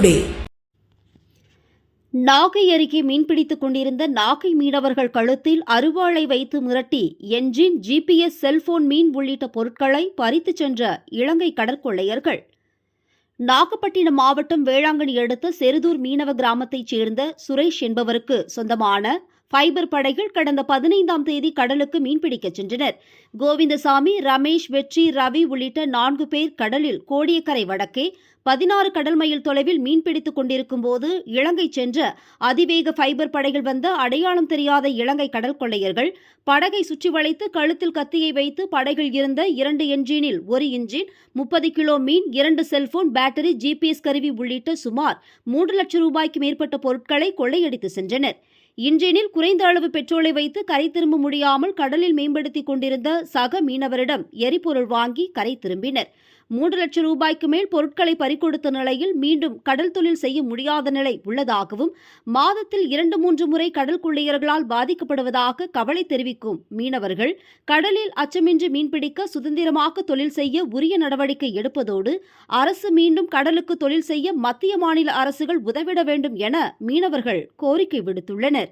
Today. Nagai அருகே மீன்பிடித்துக் கொண்டிருந்த நாகை மீனவர்கள் கழுத்தில் அருவாளை வைத்து மிரட்டி என்ஜின் ஜிபிஎஸ் செல்போன் மீன் உள்ளிட்ட பொருட்களை பறித்துச் சென்ற இலங்கை கடற்கொள்ளையர்கள். நாகப்பட்டினம் மாவட்டம் வேளாங்கண்ணி அடுத்த செருதூர் மீனவ கிராமத்தைச் சேர்ந்த சுரேஷ் என்பவருக்கு சொந்தமான ஃபைபர் படைகள் கடந்த பதினைந்தாம் தேதி கடலுக்கு மீன்பிடிக்கச் சென்றனர். கோவிந்தசாமி ரமேஷ் வெற்றி ரவி உள்ளிட்ட நான்கு பேர் கடலில் கோடியக்கரை வடக்கே பதினாறு கடல் மைல் தொலைவில் மீன்பிடித்துக் கொண்டிருக்கும் போது இலங்கை சென்ற அதிவேக ஃபைபர் படைகள் வந்த அடையாளம் தெரியாத இலங்கை கடல் கொள்ளையர்கள் படகை சுற்றி வளைத்து கழுத்தில் கத்தியை வைத்து படகில் இருந்த இரண்டு என்ஜினில் ஒரு இன்ஜின் முப்பது கிலோ மீன் இரண்டு செல்போன் பேட்டரி ஜிபிஎஸ் கருவி உள்ளிட்ட சுமார் மூன்று லட்சம் ரூபாய்க்கு மேற்பட்ட பொருட்களை கொள்ளையடித்து சென்றனர். இன்ஜினில் குறைந்த அளவு பெட்ரோலை வைத்து கரை திரும்ப முடியாமல் கடலில் மேம்படுத்திக் கொண்டிருந்த சக மீனவரிடம் எரிபொருள் வாங்கி கரை திரும்பினர். மூன்று லட்சம் ரூபாய்க்கு மேல் பொருட்களை பறிகொடுத்த நிலையில் மீண்டும் கடல் தொழில் செய்ய முடியாத நிலை உள்ளதாகவும் மாதத்தில் இரண்டு மூன்று முறை கடல் கொள்ளையர்களால் பாதிக்கப்படுவதாக கவலை தெரிவிக்கும் மீனவர்கள் கடலில் அச்சமின்றி மீன்பிடிக்க சுதந்திரமாக தொழில் செய்ய உரிய நடவடிக்கை எடுப்பதோடு அரசு மீண்டும் கடலுக்கு தொழில் செய்ய மத்திய மாநில அரசுகள் உதவிட வேண்டும் என மீனவர்கள் கோரிக்கை விடுத்துள்ளனர்.